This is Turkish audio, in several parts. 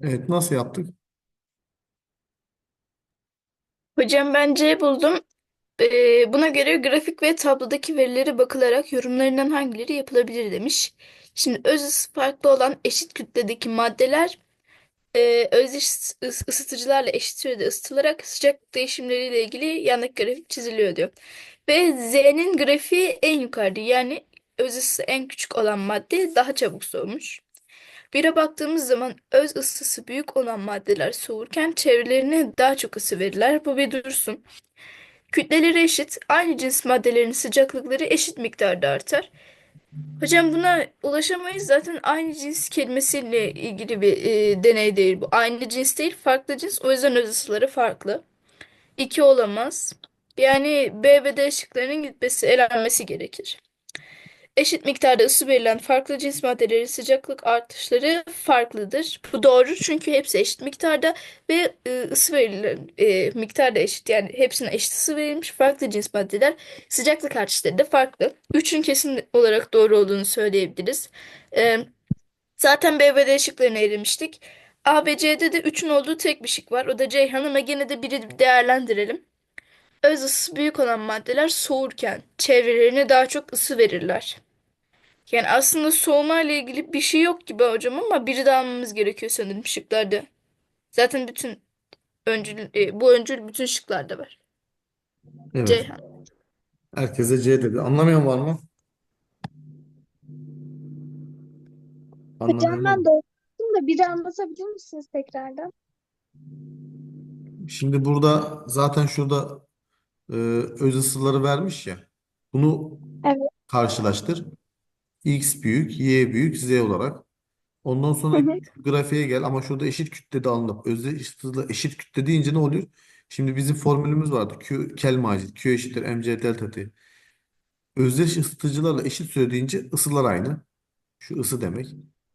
Evet nasıl yaptık? Hocam ben C buldum. Ee, buna göre grafik ve tablodaki verilere bakılarak yorumlarından hangileri yapılabilir demiş. Şimdi öz farklı olan eşit kütledeki maddeler e, öz ıs- ısıtıcılarla eşit sürede ısıtılarak sıcaklık değişimleriyle ilgili yandaki grafik çiziliyor diyor. Ve Z'nin grafiği en yukarıda yani öz ısısı en küçük olan madde daha çabuk soğumuş. Bire baktığımız zaman öz ısısı büyük olan maddeler soğurken çevrelerine daha çok ısı verirler. Bu bir dursun. Kütleleri eşit, aynı cins maddelerin sıcaklıkları eşit miktarda artar. Hocam buna ulaşamayız. Zaten aynı cins kelimesiyle ilgili bir e, deney değil bu. Aynı cins değil, farklı cins. O yüzden öz ısıları farklı. İki olamaz. Yani B ve D şıklarının gitmesi, elenmesi gerekir. Eşit miktarda ısı verilen farklı cins maddelerin sıcaklık artışları farklıdır. Bu doğru çünkü hepsi eşit miktarda ve e, ısı verilen e, miktar da eşit. Yani hepsine eşit ısı verilmiş farklı cins maddeler sıcaklık artışları da farklı. Üçün kesin olarak doğru olduğunu söyleyebiliriz. E, zaten B ve D şıklarını elemiştik. A ve C'de de üçün olduğu tek bir şık var. O da Ceyhan ama gene de biri değerlendirelim. Öz ısısı büyük olan maddeler soğurken çevrelerine daha çok ısı verirler. Yani aslında soğuma ile ilgili bir şey yok gibi hocam ama biri daha almamız gerekiyor sanırım şıklarda. Zaten bütün öncül, e, bu öncül bütün şıklarda var. Evet. Ceyhan. Herkese C dedi. Anlamayan var mı? Hocam Anlamayan ben oldu. doğru da biri anlatabilir misiniz tekrardan? Şimdi burada zaten şurada e, öz ısıları vermiş ya. Bunu Evet. karşılaştır. X büyük, Y büyük, Z olarak. Ondan sonra hı. grafiğe gel ama şurada eşit kütlede alınıp özde eşit hızla eşit kütle deyince ne oluyor? Şimdi bizim formülümüz vardı. Q kel macit. Q eşittir mc delta t. Özdeş ısıtıcılarla eşit süre deyince ısılar aynı. Şu ısı demek.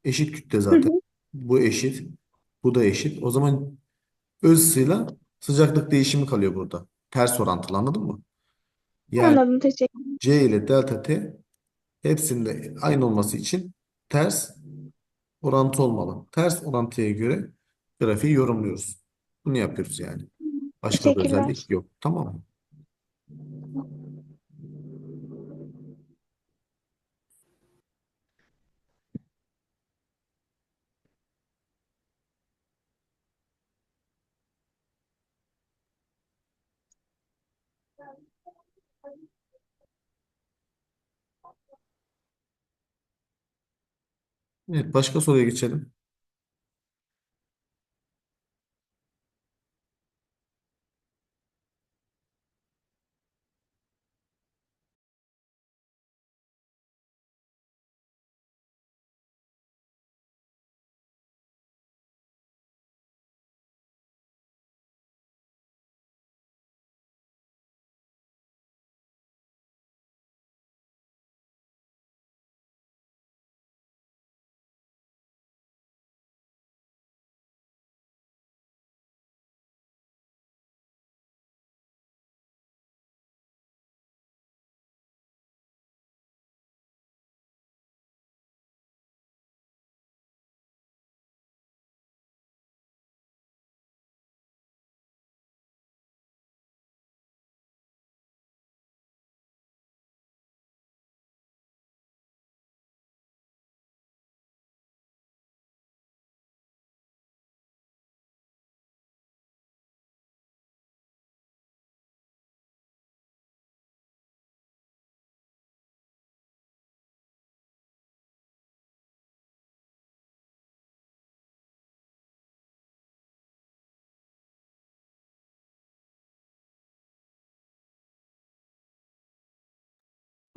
Eşit kütle Hı zaten. hı. Bu eşit. Bu da eşit. O zaman öz ısıyla sıcaklık değişimi kalıyor burada. Ters orantılı anladın mı? Yani Anladım, teşekkür. C ile delta T hepsinde aynı olması için ters orantı olmalı. Ters orantıya göre grafiği yorumluyoruz. Bunu yapıyoruz yani. Başka bir özellik yok. Tamam mı? Evet, başka soruya geçelim.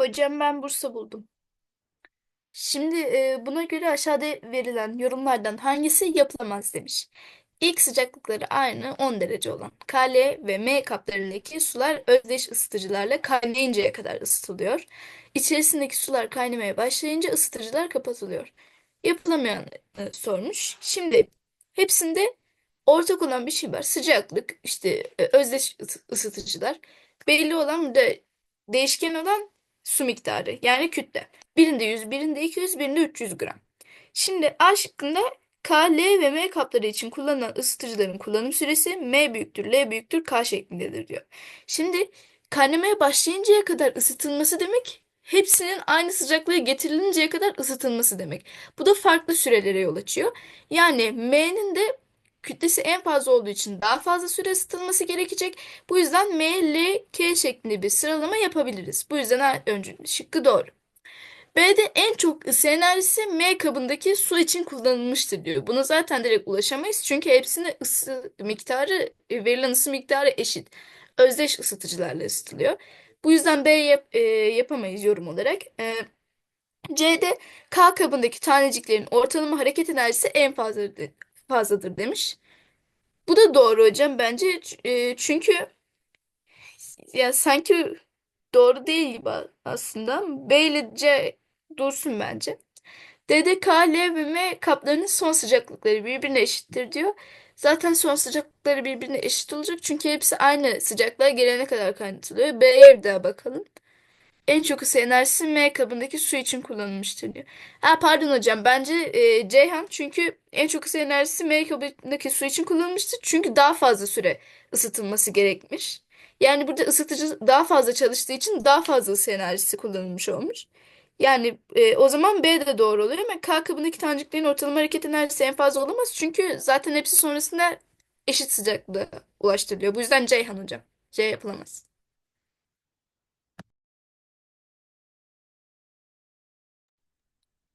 Hocam ben Bursa buldum. Şimdi e, buna göre aşağıda verilen yorumlardan hangisi yapılamaz demiş. İlk sıcaklıkları aynı 10 derece olan K, L ve M kaplarındaki sular özdeş ısıtıcılarla kaynayıncaya kadar ısıtılıyor. İçerisindeki sular kaynamaya başlayınca ısıtıcılar kapatılıyor. Yapılamayan e, sormuş. Şimdi hepsinde ortak olan bir şey var. Sıcaklık, işte e, özdeş ısı- ısıtıcılar. Belli olan bir de değişken olan su miktarı yani kütle. Birinde 100, birinde 200, birinde 300 gram. Şimdi A şıkkında K, L ve M kapları için kullanılan ısıtıcıların kullanım süresi M büyüktür, L büyüktür, K şeklindedir diyor. Şimdi kaynamaya başlayıncaya kadar ısıtılması demek hepsinin aynı sıcaklığa getirilinceye kadar ısıtılması demek. Bu da farklı sürelere yol açıyor. Yani M'nin de kütlesi en fazla olduğu için daha fazla süre ısıtılması gerekecek. Bu yüzden M, L, K şeklinde bir sıralama yapabiliriz. Bu yüzden A öncül şıkkı doğru. B'de en çok ısı enerjisi M kabındaki su için kullanılmıştır diyor. Buna zaten direkt ulaşamayız çünkü hepsinde ısı miktarı, e, verilen ısı miktarı eşit. Özdeş ısıtıcılarla ısıtılıyor. Bu yüzden B yap- e, yapamayız yorum olarak. E, C'de K kabındaki taneciklerin ortalama hareket enerjisi en fazladır, fazladır demiş. Bu da doğru hocam bence e, çünkü ya sanki doğru değil gibi aslında. B ile C dursun bence. D'de K, L ve kaplarının son sıcaklıkları birbirine eşittir diyor. Zaten son sıcaklıkları birbirine eşit olacak çünkü hepsi aynı sıcaklığa gelene kadar kaynatılıyor. B'ye bir daha bakalım. En çok ısı enerjisi M kabındaki su için kullanılmıştır diyor. Ha pardon hocam bence e, Ceyhan çünkü en çok ısı enerjisi M kabındaki su için kullanılmıştır. Çünkü daha fazla süre ısıtılması gerekmiş. Yani burada ısıtıcı daha fazla çalıştığı için daha fazla ısı enerjisi kullanılmış olmuş. Yani e, o zaman B de doğru oluyor ama K kabındaki taneciklerin ortalama hareket enerjisi en fazla olamaz. Çünkü zaten hepsi sonrasında eşit sıcaklığa ulaştırılıyor. Bu yüzden Ceyhan hocam. C yapılamaz.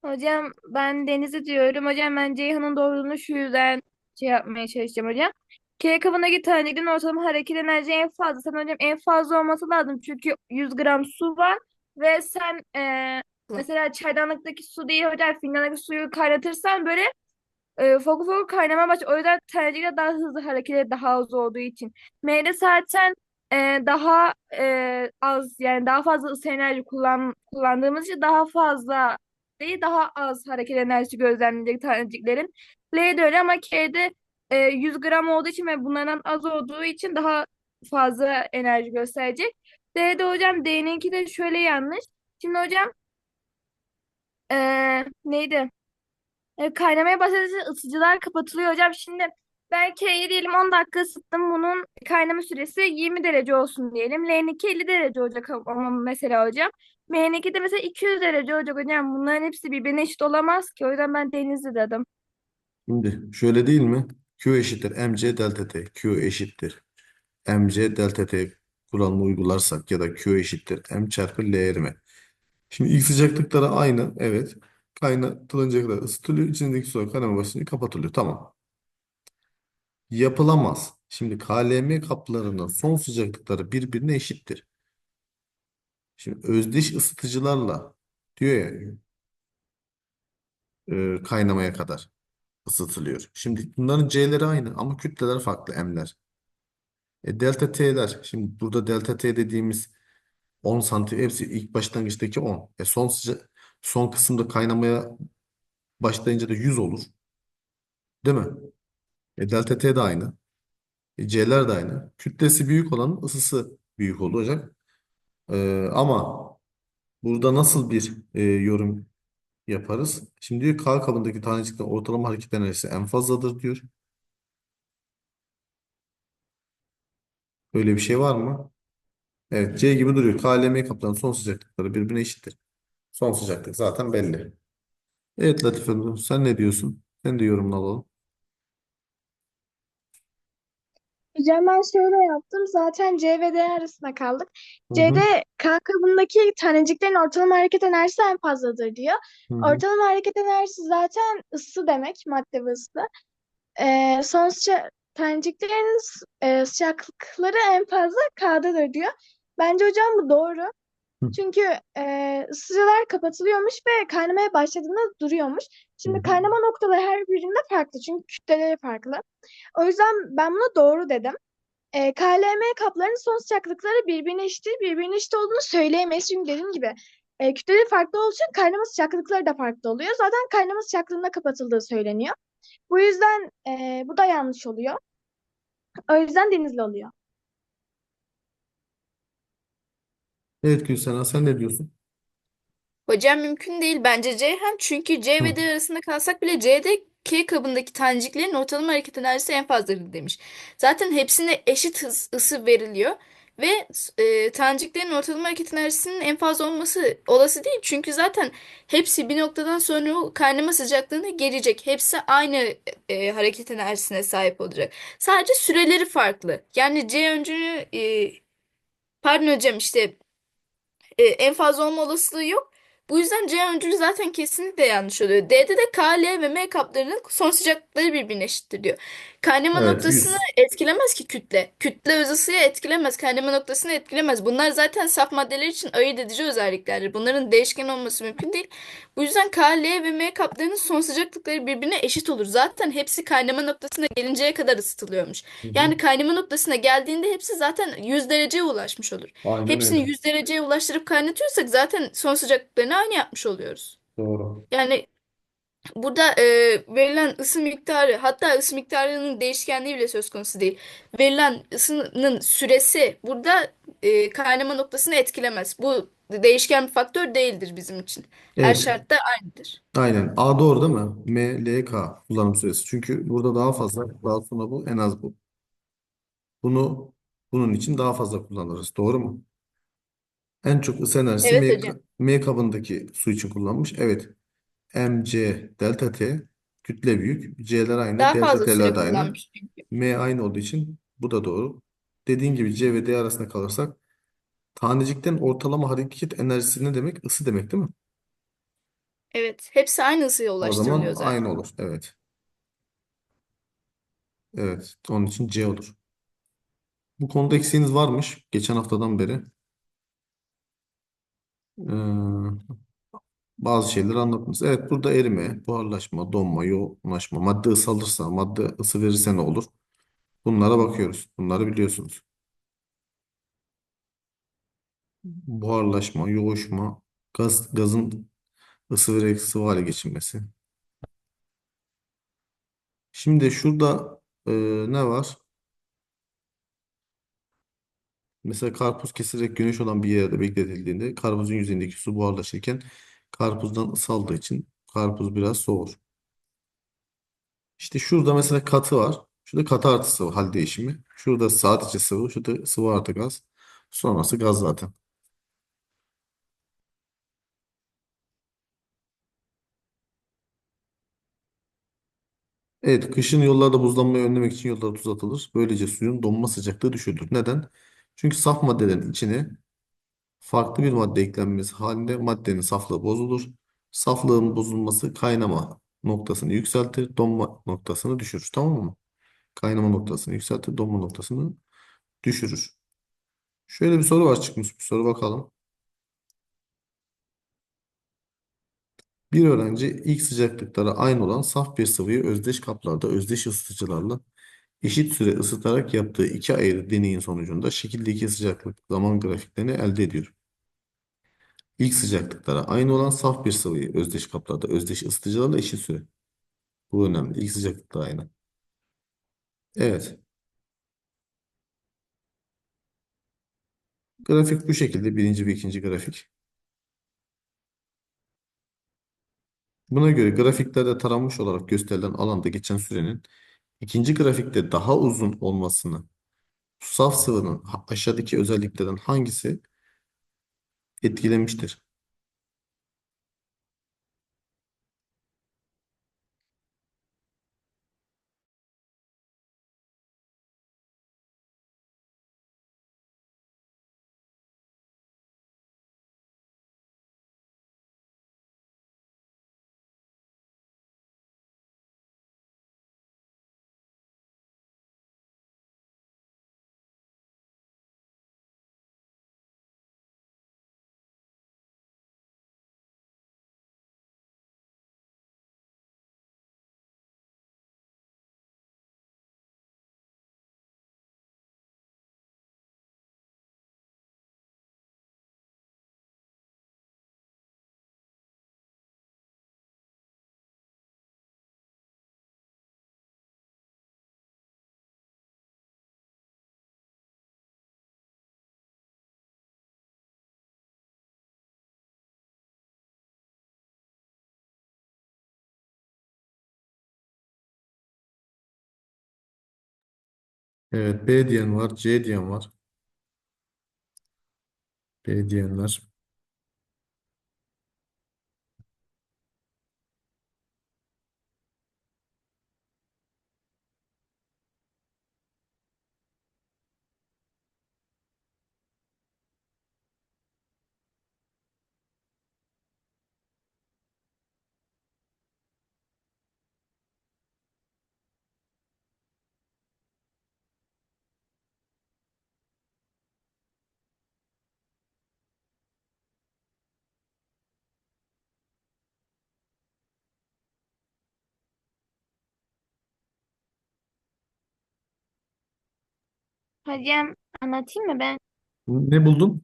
Hocam ben Deniz'i diyorum. Hocam ben Ceyhan'ın doğruluğunu şu yüzden şey yapmaya çalışacağım hocam. K kabındaki taneciklerin ortalama hareket enerji en fazla. Sen hocam en fazla olması lazım. Çünkü 100 gram su var. Ve sen e, mesela çaydanlıktaki su değil hocam fincanlıktaki suyu kaynatırsan böyle e, fokur fokur kaynamaya başlıyor. O yüzden tanecikler daha hızlı hareket daha az olduğu için. M'de zaten e, daha e, az yani daha fazla ısı enerji kullan, kullandığımız için daha fazla değil daha az hareket enerjisi gözlemleyecek taneciklerin. L'de öyle ama K'de e, 100 gram olduğu için ve bunlardan az olduğu için daha fazla enerji gösterecek. D'de hocam D'ninki de şöyle yanlış. Şimdi hocam e, neydi? E, kaynamaya başladıkça ısıtıcılar kapatılıyor hocam. Şimdi ben K'yi diyelim 10 dakika ısıttım. Bunun kaynama süresi 20 derece olsun diyelim. L'ninki 50 derece olacak ama mesela hocam. M'ninki de mesela 200 derece olacak hocam. Bunların hepsi birbirine eşit olamaz ki. O yüzden ben Denizli dedim. Şimdi şöyle değil mi? Q eşittir mc delta t. Q eşittir mc delta t kuralını uygularsak ya da Q eşittir m çarpı L erime. Şimdi ilk sıcaklıkları aynı. Evet. Kaynatılınca kadar ısıtılıyor. İçindeki su kaynama başlayınca kapatılıyor. Tamam. Yapılamaz. Şimdi KLM kaplarının son sıcaklıkları birbirine eşittir. Şimdi özdeş ısıtıcılarla diyor ya e, kaynamaya kadar ısıtılıyor. Şimdi bunların C'leri aynı ama kütleler farklı M'ler. E, delta T'ler. Şimdi burada delta T dediğimiz 10 santim hepsi ilk başlangıçtaki 10. E, son sıca son kısımda kaynamaya başlayınca da 100 olur. Değil mi? E, delta T de aynı. E, C'ler de aynı. Kütlesi büyük olanın ısısı büyük olacak. E, ama burada nasıl bir e, yorum yaparız? Şimdi diyor K kabındaki taneciklerin ortalama hareket enerjisi en fazladır diyor. Öyle bir şey var mı? Evet C gibi duruyor. K ile M kaplarının son sıcaklıkları birbirine eşittir. Son sıcaklık zaten belli. Evet Latife Hanım, sen ne diyorsun? Sen de yorumunu alalım. Hocam ben şöyle yaptım. Zaten C ve D arasında kaldık. Hı hı, C'de K kabındaki taneciklerin ortalama hareket enerjisi en fazladır diyor. hı hı, Ortalama hareket enerjisi zaten ısı demek. Madde ve ısı. Ee, son sıca taneciklerin e, sıcaklıkları en fazla K'dadır diyor. Bence hocam bu doğru. Çünkü e, ısıtıcılar kapatılıyormuş ve kaynamaya başladığında duruyormuş. Şimdi kaynama noktaları her birinde farklı çünkü kütleleri farklı. O yüzden ben buna doğru dedim. E, KLM kaplarının son sıcaklıkları birbirine eşit, birbirine eşit olduğunu söyleyemeyiz. Çünkü dediğim gibi e, kütleleri farklı olduğu için kaynama sıcaklıkları da farklı oluyor. Zaten kaynama sıcaklığında kapatıldığı söyleniyor. Bu yüzden e, bu da yanlış oluyor. O yüzden denizli oluyor. Evet Gülsena sen ne diyorsun? Hocam mümkün değil bence Ceyhan çünkü C Hı ve D arasında kalsak bile C'de K kabındaki taneciklerin ortalama hareket enerjisi en fazladır demiş. Zaten hepsine eşit hız, ısı veriliyor ve e, taneciklerin ortalama hareket enerjisinin en fazla olması olası değil. Çünkü zaten hepsi bir noktadan sonra o kaynama sıcaklığına gelecek. Hepsi aynı e, hareket enerjisine sahip olacak. Sadece süreleri farklı. Yani C öncülü e, pardon hocam işte e, en fazla olma olasılığı yok. Bu yüzden C öncülü zaten kesinlikle yanlış oluyor. D'de de K, L ve M kaplarının son sıcaklıkları birbirine eşittir diyor. Kaynama Evet, noktasını 100. etkilemez ki kütle. Kütle öz ısıyı etkilemez. Kaynama noktasını etkilemez. Bunlar zaten saf maddeler için ayırt edici özelliklerdir. Bunların değişken olması mümkün değil. Bu yüzden K, L ve M kaplarının son sıcaklıkları birbirine eşit olur. Zaten hepsi kaynama noktasına gelinceye kadar ısıtılıyormuş. Hı hı. Yani kaynama noktasına geldiğinde hepsi zaten 100 dereceye ulaşmış olur. Aynen Hepsini öyle. 100 dereceye ulaştırıp kaynatıyorsak zaten son sıcaklıklarını aynı yapmış oluyoruz. Doğru. Yani burada e, verilen ısı miktarı hatta ısı miktarının değişkenliği bile söz konusu değil. Verilen ısının süresi burada e, kaynama noktasını etkilemez. Bu değişken bir faktör değildir bizim için. Her Evet. şartta aynıdır. Aynen. A doğru değil mi? M, L, K kullanım süresi. Çünkü burada daha fazla, daha sonra bu, en az bu. Bunu bunun için daha fazla kullanırız. Doğru mu? En çok ısı enerjisi Evet M, hocam. M kabındaki su için kullanmış. Evet. MC delta T kütle büyük. C'ler aynı. Daha Delta fazla T'ler süre de aynı. kullanmış çünkü. M aynı olduğu için bu da doğru. Dediğin gibi C ve D arasında kalırsak tanecikten ortalama hareket enerjisi ne demek? Isı demek değil mi? Evet. Hepsi aynı ısıya O ulaştırılıyor zaman aynı zaten. olur. Evet. Evet. Onun için C olur. Bu konuda eksiğiniz varmış geçen haftadan beri. Ee, bazı şeyleri anlattınız. Evet burada erime, buharlaşma, donma, yoğunlaşma, madde ısalırsa, madde ısı verirse ne olur? Bunlara bakıyoruz. Bunları biliyorsunuz. Buharlaşma, yoğuşma, gaz, gazın ısı vererek sıvı hale geçirmesi. Şimdi şurada e, ne var? Mesela karpuz kesilerek güneş olan bir yerde bekletildiğinde karpuzun yüzeyindeki su buharlaşırken karpuzdan ısı aldığı için karpuz biraz soğur. İşte şurada mesela katı var. Şurada katı artı sıvı hal değişimi. Şurada sadece sıvı. Şurada sıvı artı gaz. Sonrası gaz zaten. Evet, kışın yollarda buzlanmayı önlemek için yollar tuz atılır. Böylece suyun donma sıcaklığı düşürülür. Neden? Çünkü saf maddelerin içine farklı bir madde eklenmesi halinde maddenin saflığı bozulur. Saflığın bozulması kaynama noktasını yükseltir, donma noktasını düşürür. Tamam mı? Kaynama noktasını yükseltir, donma noktasını düşürür. Şöyle bir soru var çıkmış bir soru bakalım. Bir öğrenci ilk sıcaklıkları aynı olan saf bir sıvıyı özdeş kaplarda özdeş ısıtıcılarla eşit süre ısıtarak yaptığı iki ayrı deneyin sonucunda şekildeki sıcaklık zaman grafiklerini elde ediyor. İlk sıcaklıklara aynı olan saf bir sıvıyı özdeş kaplarda özdeş ısıtıcılarla eşit süre. Bu önemli. İlk sıcaklıklar aynı. Evet. Grafik bu şekilde. Birinci ve ikinci grafik. Buna göre grafiklerde taranmış olarak gösterilen alanda geçen sürenin ikinci grafikte daha uzun olmasını saf sıvının aşağıdaki özelliklerden hangisi etkilemiştir? Evet B diyen var. C diyen var. B diyenler. Hocam anlatayım mı ben? Ne buldun?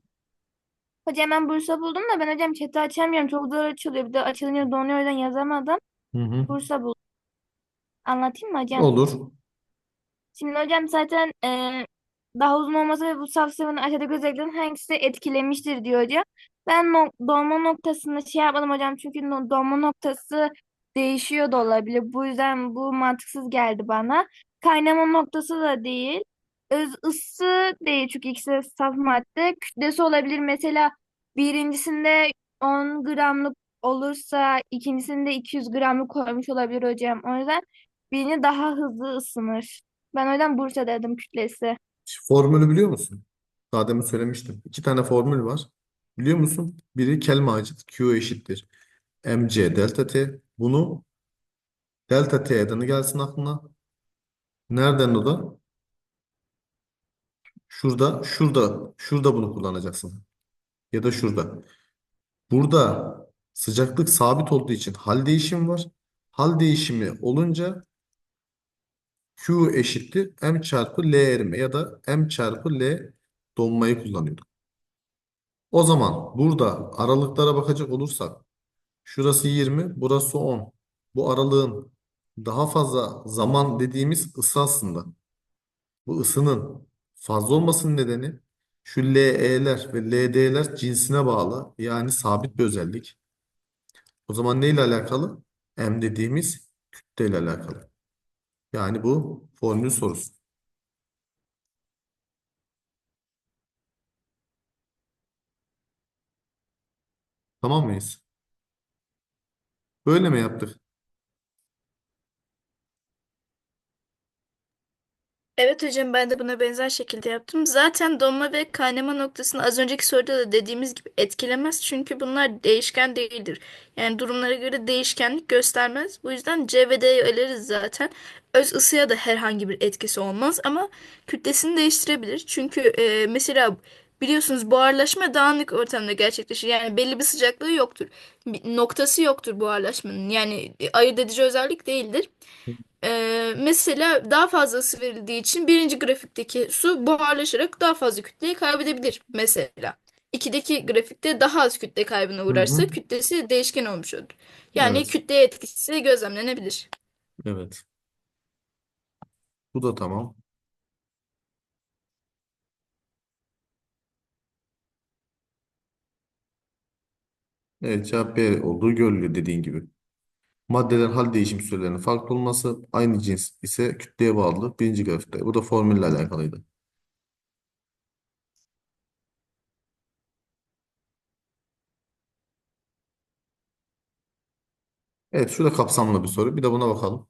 Hocam ben Bursa buldum da ben hocam chat'i açamıyorum. Çok zor açılıyor. Bir de açılınca donuyor o yüzden yazamadım. Hı hı. Bursa buldum. Anlatayım mı hocam? Olur. Şimdi hocam zaten e, daha uzun olması ve bu saf sıvının aşağıdaki özelliklerin hangisi etkilemiştir diyor hocam. Ben no dolma noktasında şey yapmadım hocam çünkü no dolma noktası değişiyor da olabilir. Bu yüzden bu mantıksız geldi bana. Kaynama noktası da değil. Öz ısı değil çünkü ikisi saf madde. Kütlesi olabilir. Mesela birincisinde 10 gramlık olursa ikincisinde 200 gramlık koymuş olabilir hocam. O yüzden birini daha hızlı ısınır. Ben o yüzden Bursa dedim kütlesi. Formülü biliyor musun? Daha demin söylemiştim. İki tane formül var. Biliyor musun? Biri Kelmacet Q eşittir. mc delta t. Bunu delta t adını gelsin aklına. Nereden o da? Şurada, şurada, şurada bunu kullanacaksın. Ya da şurada. Burada sıcaklık sabit olduğu için hal değişimi var. Hal değişimi olunca Q eşittir M çarpı L erime ya da M çarpı L donmayı kullanıyorduk. O zaman burada aralıklara bakacak olursak şurası 20, burası 10. Bu aralığın daha fazla zaman dediğimiz ısı aslında. Bu ısının fazla olmasının nedeni şu LE'ler ve LD'ler cinsine bağlı yani sabit bir özellik. O zaman neyle alakalı? M dediğimiz kütleyle alakalı. Yani bu formül sorusu. Tamam mıyız? Böyle mi yaptık? Evet hocam ben de buna benzer şekilde yaptım. Zaten donma ve kaynama noktasını az önceki soruda da dediğimiz gibi etkilemez. Çünkü bunlar değişken değildir. Yani durumlara göre değişkenlik göstermez. Bu yüzden C ve D'yi eleriz zaten. Öz ısıya da herhangi bir etkisi olmaz ama kütlesini değiştirebilir. Çünkü e, mesela biliyorsunuz buharlaşma dağınık ortamda gerçekleşir. Yani belli bir sıcaklığı yoktur. Bir noktası yoktur buharlaşmanın. Yani ayırt edici özellik değildir. Ee, mesela daha fazla ısı verildiği için birinci grafikteki su buharlaşarak daha fazla kütleyi kaybedebilir mesela. İkideki grafikte daha az kütle kaybına Hı uğrarsa hı. kütlesi değişken olmuş olur. Yani Evet. kütleye etkisi gözlemlenebilir. Evet. Bu da tamam. Evet cevap B olduğu görülüyor dediğin gibi. Maddelerin hal değişim sürelerinin farklı olması aynı cins ise kütleye bağlı birinci grafikte. Bu da formülle alakalıydı. Evet şurada kapsamlı bir soru. Bir de buna bakalım.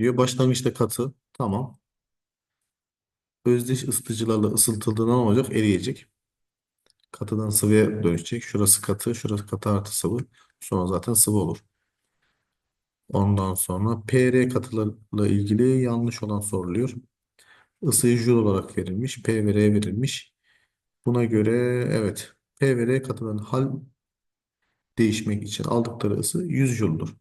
Diyor başlangıçta katı. Tamam. Özdeş ısıtıcılarla ısıtıldığında ne olacak? Eriyecek. Katıdan sıvıya dönüşecek. Şurası katı, şurası katı artı sıvı. Sonra zaten sıvı olur. Ondan sonra PR katılarla ilgili yanlış olan soruluyor. Isıyı Joule olarak verilmiş. P ve verilmiş. Buna göre evet P ve R katıların hal değişmek için aldıkları ısı 100 Joule'dur.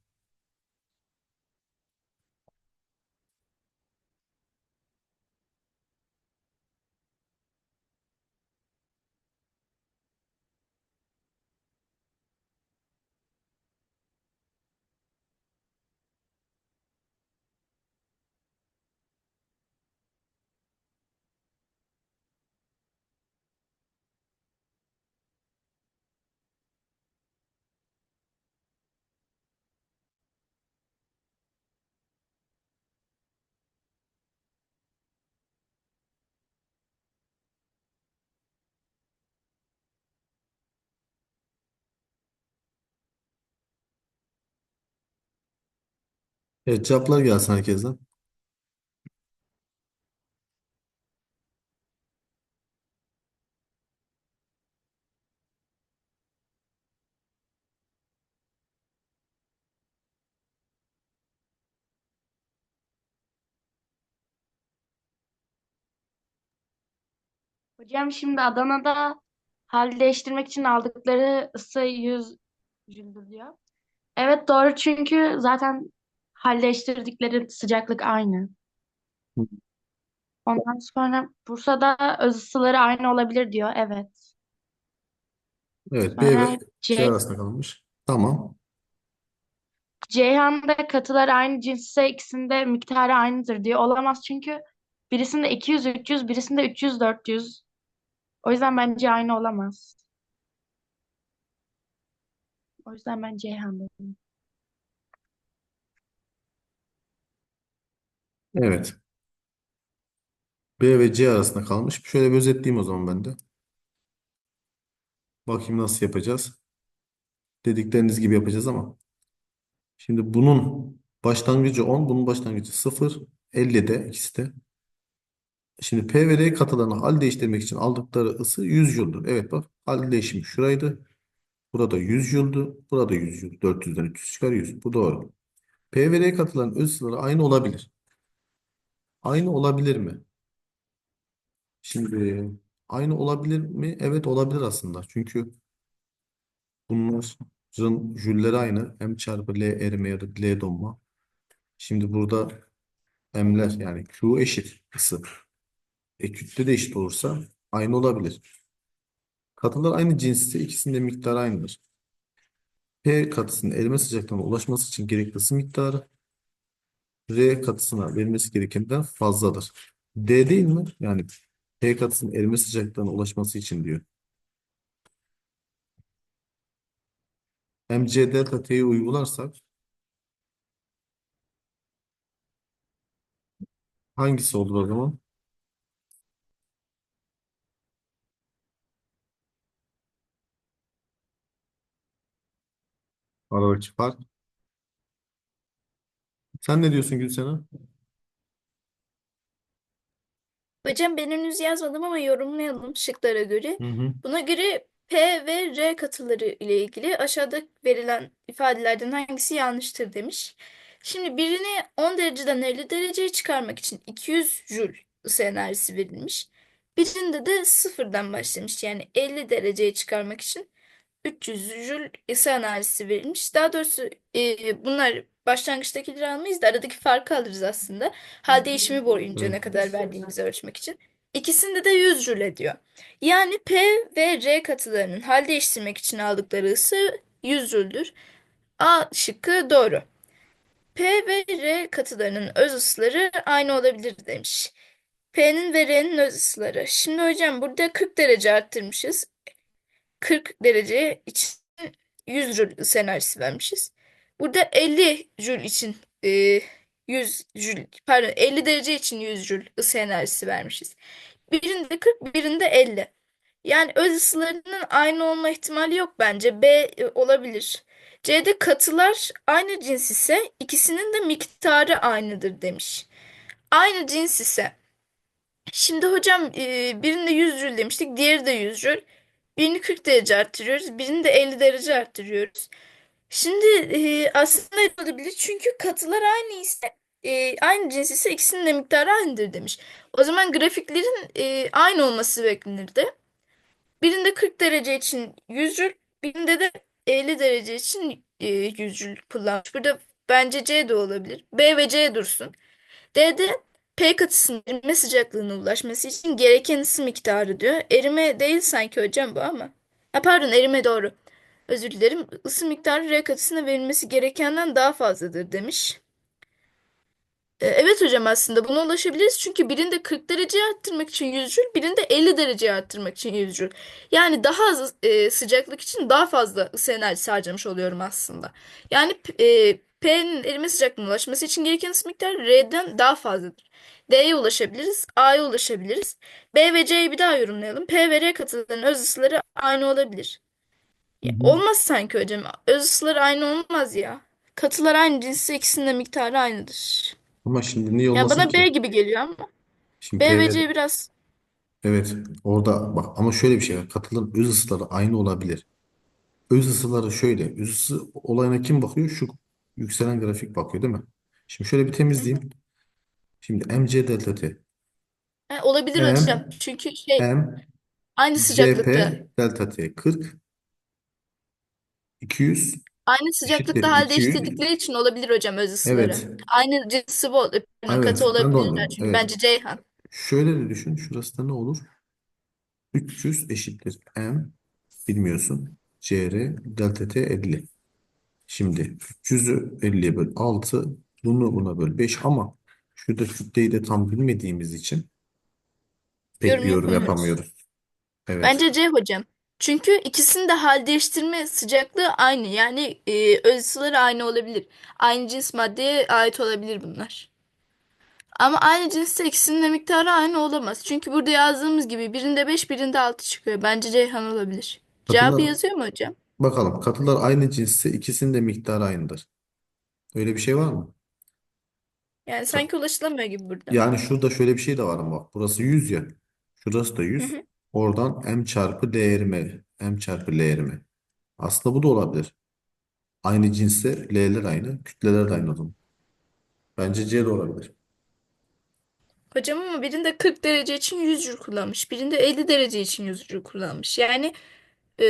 Evet cevaplar gelsin herkesten. Hocam şimdi Adana'da hal değiştirmek için aldıkları ısı 100 jüldür diyor. Evet doğru çünkü zaten hal değiştirdikleri sıcaklık aynı. Hı. Ondan sonra Bursa'da öz ısıları aynı olabilir diyor. Evet. Evet B ve Sonra C C, arasında kalmış. Tamam. Ceyhan'da katılar aynı cinsse ikisinde miktarı aynıdır diyor. Olamaz çünkü birisinde 200 300 birisinde 300 400. O yüzden bence aynı olamaz. O yüzden ben Ceyhan dedim. Evet. B ve C arasında kalmış. Şöyle bir özetleyeyim o zaman ben de. Bakayım nasıl yapacağız. Dedikleriniz gibi yapacağız ama. Şimdi bunun başlangıcı 10, bunun başlangıcı 0. 50'de ikisi de. Şimdi P ve R katılarını hal değiştirmek için aldıkları ısı 100 Joule'dur. Evet bak hal değişimi şuraydı. Burada 100 Joule'du. Burada 100 Joule. 400'den 300 çıkar 100. Bu doğru. P ve R katılarının öz ısıları aynı olabilir. Aynı olabilir mi? Şimdi aynı olabilir mi? Evet olabilir aslında. Çünkü bunların jülleri aynı. M çarpı L erime ya da L donma. Şimdi burada M'ler yani Q eşit ısı. E kütle de eşit olursa aynı olabilir. Katılar aynı cinsse ikisinin de miktarı aynıdır. P katısının erime sıcaklığına ulaşması için gerekli ısı miktarı R katısına verilmesi gerekenden fazladır. D değil mi? Yani P katısının erime sıcaklığına ulaşması için diyor. mc delta T'yi uygularsak hangisi olur o zaman? Aradaki fark. Sen ne diyorsun Gülsena? Hocam ben henüz yazmadım ama yorumlayalım şıklara göre. Hı hı. Buna göre P ve R katıları ile ilgili aşağıda verilen ifadelerden hangisi yanlıştır demiş. Şimdi birini 10 dereceden 50 dereceye çıkarmak için 200 Joule ısı enerjisi verilmiş. Birinde de sıfırdan başlamış yani 50 dereceye çıkarmak için 300 Joule ısı enerjisi verilmiş. Daha doğrusu e, bunlar başlangıçtakileri almayız da aradaki farkı alırız aslında. Hal değişimi boyunca ne kadar verdiğimizi ölçmek için. İkisinde de 100 Joule ediyor. Yani P ve R katılarının hal değiştirmek için aldıkları ısı 100 Joule'dür. A şıkkı doğru. P ve R katılarının öz ısıları aynı olabilir demiş. P'nin ve R'nin öz ısıları. Şimdi hocam burada 40 derece arttırmışız. 40 derece için 100 Joule ısı enerjisi vermişiz. Burada 50 Joule için e, 100 Joule pardon 50 derece için 100 Joule ısı enerjisi vermişiz. Birinde 40, birinde 50. Yani öz ısılarının aynı olma ihtimali yok bence. B e, olabilir. C'de katılar aynı cins ise ikisinin de miktarı aynıdır demiş. Aynı cins ise. Şimdi hocam e, birinde 100 Joule demiştik. Diğeri de 100 Joule. Birini 40 derece arttırıyoruz. Birini de 50 derece arttırıyoruz. Şimdi e, aslında yapılabilir. Çünkü katılar aynı ise e, aynı cins ise ikisinin de miktarı aynıdır demiş. O zaman grafiklerin e, aynı olması beklenirdi. Birinde 40 derece için 100 Joule, birinde de 50 derece için e, 100 Joule kullanmış. Burada bence C de olabilir. B ve C dursun. D'de P katısının erime sıcaklığına ulaşması için gereken ısı miktarı diyor. Erime değil sanki hocam bu ama. Ha, pardon erime doğru. Özür dilerim. Isı miktarı R katısına verilmesi gerekenden daha fazladır demiş. E, Evet hocam aslında buna ulaşabiliriz. Çünkü birinde 40 dereceye arttırmak için 100 Joule, birinde 50 dereceye arttırmak için 100 Joule. Yani daha az e, sıcaklık için daha fazla ısı enerjisi harcamış oluyorum aslında. Yani e, P'nin erime sıcaklığına ulaşması için gereken ısı miktarı R'den daha fazladır. D'ye ulaşabiliriz, A'ya ulaşabiliriz. B ve C'yi bir daha yorumlayalım. P ve R katılarının öz ısıları aynı olabilir. Hı Ya, hı. olmaz sanki hocam. Öz ısıları aynı olmaz ya. Katılar aynı cinsse ikisinin de miktarı aynıdır. Ama şimdi niye Yani olmasın bana B ki? gibi geliyor ama Şimdi B ve PV C biraz evet orada bak ama şöyle bir şey var. Katıların öz ısıları aynı olabilir. Öz ısıları şöyle. Öz ısı olayına kim bakıyor? Şu yükselen grafik bakıyor değil mi? Şimdi şöyle bir temizleyeyim. Şimdi MC delta T. He, olabilir M hocam. Çünkü şey M aynı CP sıcaklıkta delta T 40 200 aynı eşittir sıcaklıkta hal 200 değiştirdikleri için olabilir hocam öz ısıları. evet Aynı cins sıvı ol- evet katı ben de olabilirler. onu Çünkü evet bence Ceyhan. şöyle de düşün şurası da ne olur 300 eşittir M bilmiyorsun CR delta T 50 şimdi 300'ü 50'ye böl 6 bunu buna böl 5 ama şurada kütleyi de tam bilmediğimiz için pek Yorum bir yorum yapamıyoruz. yapamıyoruz evet Bence C hocam. Çünkü ikisinin de hal değiştirme sıcaklığı aynı. Yani e, öz ısıları aynı olabilir. Aynı cins maddeye ait olabilir bunlar. Ama aynı cinste ikisinin de miktarı aynı olamaz. Çünkü burada yazdığımız gibi birinde 5 birinde 6 çıkıyor. Bence Ceyhan olabilir. Cevabı katılar yazıyor mu hocam? bakalım katılar aynı cinsse ikisinin de miktarı aynıdır öyle bir şey var mı? Yani sanki ulaşılamıyor gibi burada. Yani şurada şöyle bir şey de var ama bak burası 100 ya. Şurası da Hı 100. hı. Oradan m çarpı d eğrimi. m çarpı l eğrimi. Aslında bu da olabilir. Aynı cinsse l'ler aynı. Kütleler de aynı o. Bence C de olabilir. Hocam ama birinde 40 derece için 100 jül kullanmış. Birinde 50 derece için 100 jül kullanmış. Yani e,